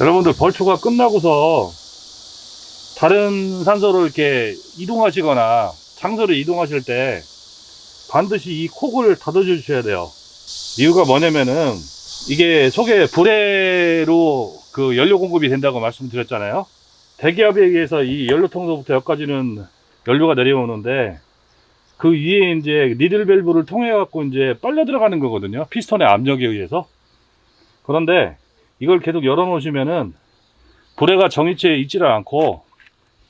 여러분들 벌초가 끝나고서 다른 산소로 이렇게 이동하시거나 장소를 이동하실 때 반드시 이 콕을 닫아 주셔야 돼요. 이유가 뭐냐면은 이게 속에 불에로 그 연료 공급이 된다고 말씀드렸잖아요. 대기압에 의해서 이 연료통로부터 여기까지는 연료가 내려오는데 그 위에 이제 니들 밸브를 통해 갖고 이제 빨려 들어가는 거거든요. 피스톤의 압력에 의해서. 그런데 이걸 계속 열어 놓으시면은 불에가 정위치에 있지를 않고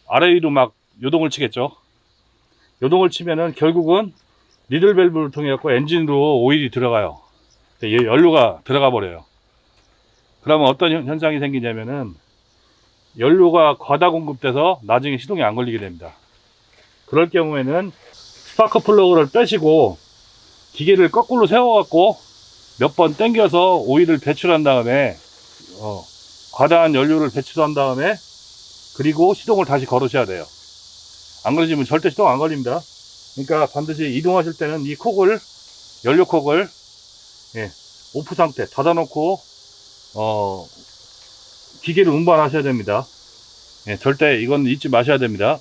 아래 위로 막 요동을 치겠죠. 요동을 치면은 결국은 니들 밸브를 통해 갖고 엔진으로 오일이 들어가요. 이 연료가 들어가 버려요. 그러면 어떤 현- 현상이 생기냐면은 연료가 과다 공급돼서 나중에 시동이 안 걸리게 됩니다. 그럴 경우에는 스파크 플러그를 빼시고 기계를 거꾸로 세워 갖고 몇 번 당겨서 오일을 배출한 다음에 어, 과다한 연료를 배출한 다음에 그리고 시동을 다시 걸으셔야 돼요. 안 그러시면 절대 시동 안 걸립니다. 그러니까 반드시 이동하실 때는 이 콕을 연료 콕을 예, 오프 상태 닫아놓고 어, 기계를 운반하셔야 됩니다. 예, 절대 이건 잊지 마셔야 됩니다.